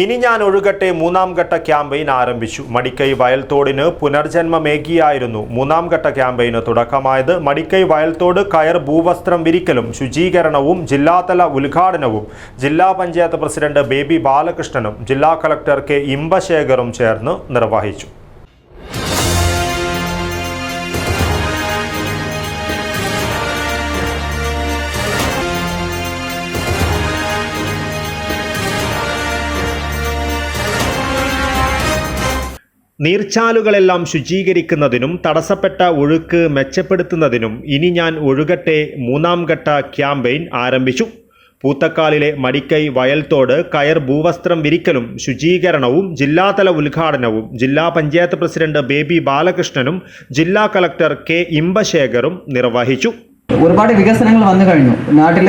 ഇനി ഞാൻ ഒഴുകട്ടെ മൂന്നാം ഘട്ട ക്യാമ്പയിൻ ആരംഭിച്ചു. മടിക്കൈ വയൽത്തോടിന് പുനർജന്മമേകിയായിരുന്നു മൂന്നാം ഘട്ട ക്യാമ്പയിന് തുടക്കമായത്. മടിക്കൈ വയൽത്തോട് കയർ ഭൂവസ്ത്രം വിരിക്കലും ശുചീകരണവും ജില്ലാതല ഉദ്ഘാടനവും ജില്ലാ പഞ്ചായത്ത് പ്രസിഡന്റ് ബേബി ബാലകൃഷ്ണനും ജില്ലാ കളക്ടർ കെ ഇമ്പശേഖറും ചേർന്ന് നിർവഹിച്ചു. നീർച്ചാലുകളെല്ലാം ശുചീകരിക്കുന്നതിനും തടസ്സപ്പെട്ട ഒഴുക്ക് മെച്ചപ്പെടുത്തുന്നതിനും ഇനി ഞാൻ ഒഴുകട്ടെ മൂന്നാം ഘട്ട ക്യാമ്പയിൻ ആരംഭിച്ചു. പൂത്തക്കാലിലെ മടിക്കൈ വയൽത്തോട് കയർ ഭൂവസ്ത്രം വിരിക്കലും ശുചീകരണവും ജില്ലാതല ഉദ്ഘാടനവും ജില്ലാ പഞ്ചായത്ത് പ്രസിഡന്റ് ബേബി ബാലകൃഷ്ണനും ജില്ലാ കളക്ടർ കെ ഇമ്പശേഖറും നിർവഹിച്ചു. ഒരുപാട് വികസനങ്ങൾ വന്നു കഴിഞ്ഞു. നാട്ടിൽ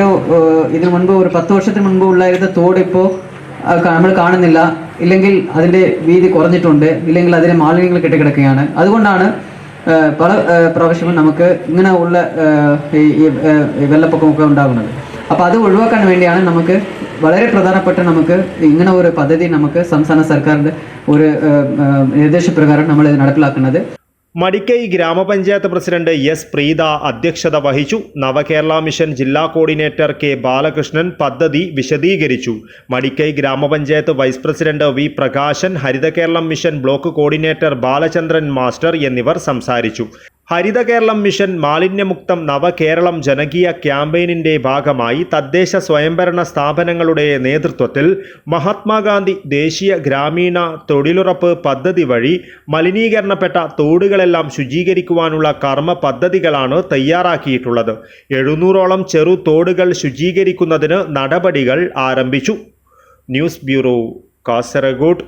ഇതിനു മുൻപ് ഒരു പത്ത് വർഷത്തിന് മുൻപ് ഉള്ളായിരുന്ന തോട് ഇപ്പോൾ നമ്മൾ കാണുന്നില്ല. ഇല്ലെങ്കിൽ അതിന്റെ വീതി കുറഞ്ഞിട്ടുണ്ട് ഇല്ലെങ്കിൽ അതിലെ മാലിന്യങ്ങൾ കെട്ടിക്കിടക്കുകയാണ്. അതുകൊണ്ടാണ് പല പ്രാവശ്യവും നമുക്ക് ഇങ്ങനെ ഉള്ള ഈ വെള്ളപ്പൊക്കമൊക്കെ ഉണ്ടാകുന്നത്. അപ്പോൾ അത് ഒഴിവാക്കാൻ വേണ്ടിയാണ് നമുക്ക് വളരെ പ്രധാനപ്പെട്ട നമുക്ക് ഇങ്ങനെ ഒരു പദ്ധതി നമുക്ക് സംസ്ഥാന സർക്കാരിന്റെ ഒരു നിർദ്ദേശപ്രകാരം നമ്മൾ നടപ്പിലാക്കുന്നത്. മടിക്കൈ ഗ്രാമപഞ്ചായത്ത് പ്രസിഡന്റ് എസ് പ്രീത അധ്യക്ഷത വഹിച്ചു. നവകേരള മിഷൻ ജില്ലാ കോർഡിനേറ്റർ കെ ബാലകൃഷ്ണൻ പദ്ധതി വിശദീകരിച്ചു. Madikkai gramapanchayat vice president V Prakashan Harithakeralam mission block coordinator Balachandran master എന്നിവർ സംസാരിച്ചു. ഹരിത കേരളം മിഷൻ മാലിന്യമുക്തം നവകേരളം ജനകീയ ക്യാമ്പയിനിന്റെ ഭാഗമായി തദ്ദേശ സ്വയംഭരണ സ്ഥാപനങ്ങളുടെ നേതൃത്വത്തിൽ മഹാത്മാഗാന്ധി ദേശീയ ഗ്രാമീണ തൊഴിലുറപ്പ് പദ്ധതി വഴി മലിനീകരണപ്പെട്ട തോടുകളെല്ലാം ശുചീകരിക്കുവാനുള്ള കർമ്മ പദ്ധതികളാണ് തയ്യാറാക്കിയിട്ടുള്ളത്. എഴുന്നൂറോളം ചെറു തോടുകൾ ശുചീകരിക്കുന്നതിന് നടപടികൾ ആരംഭിച്ചു. News bureau Kasaragod.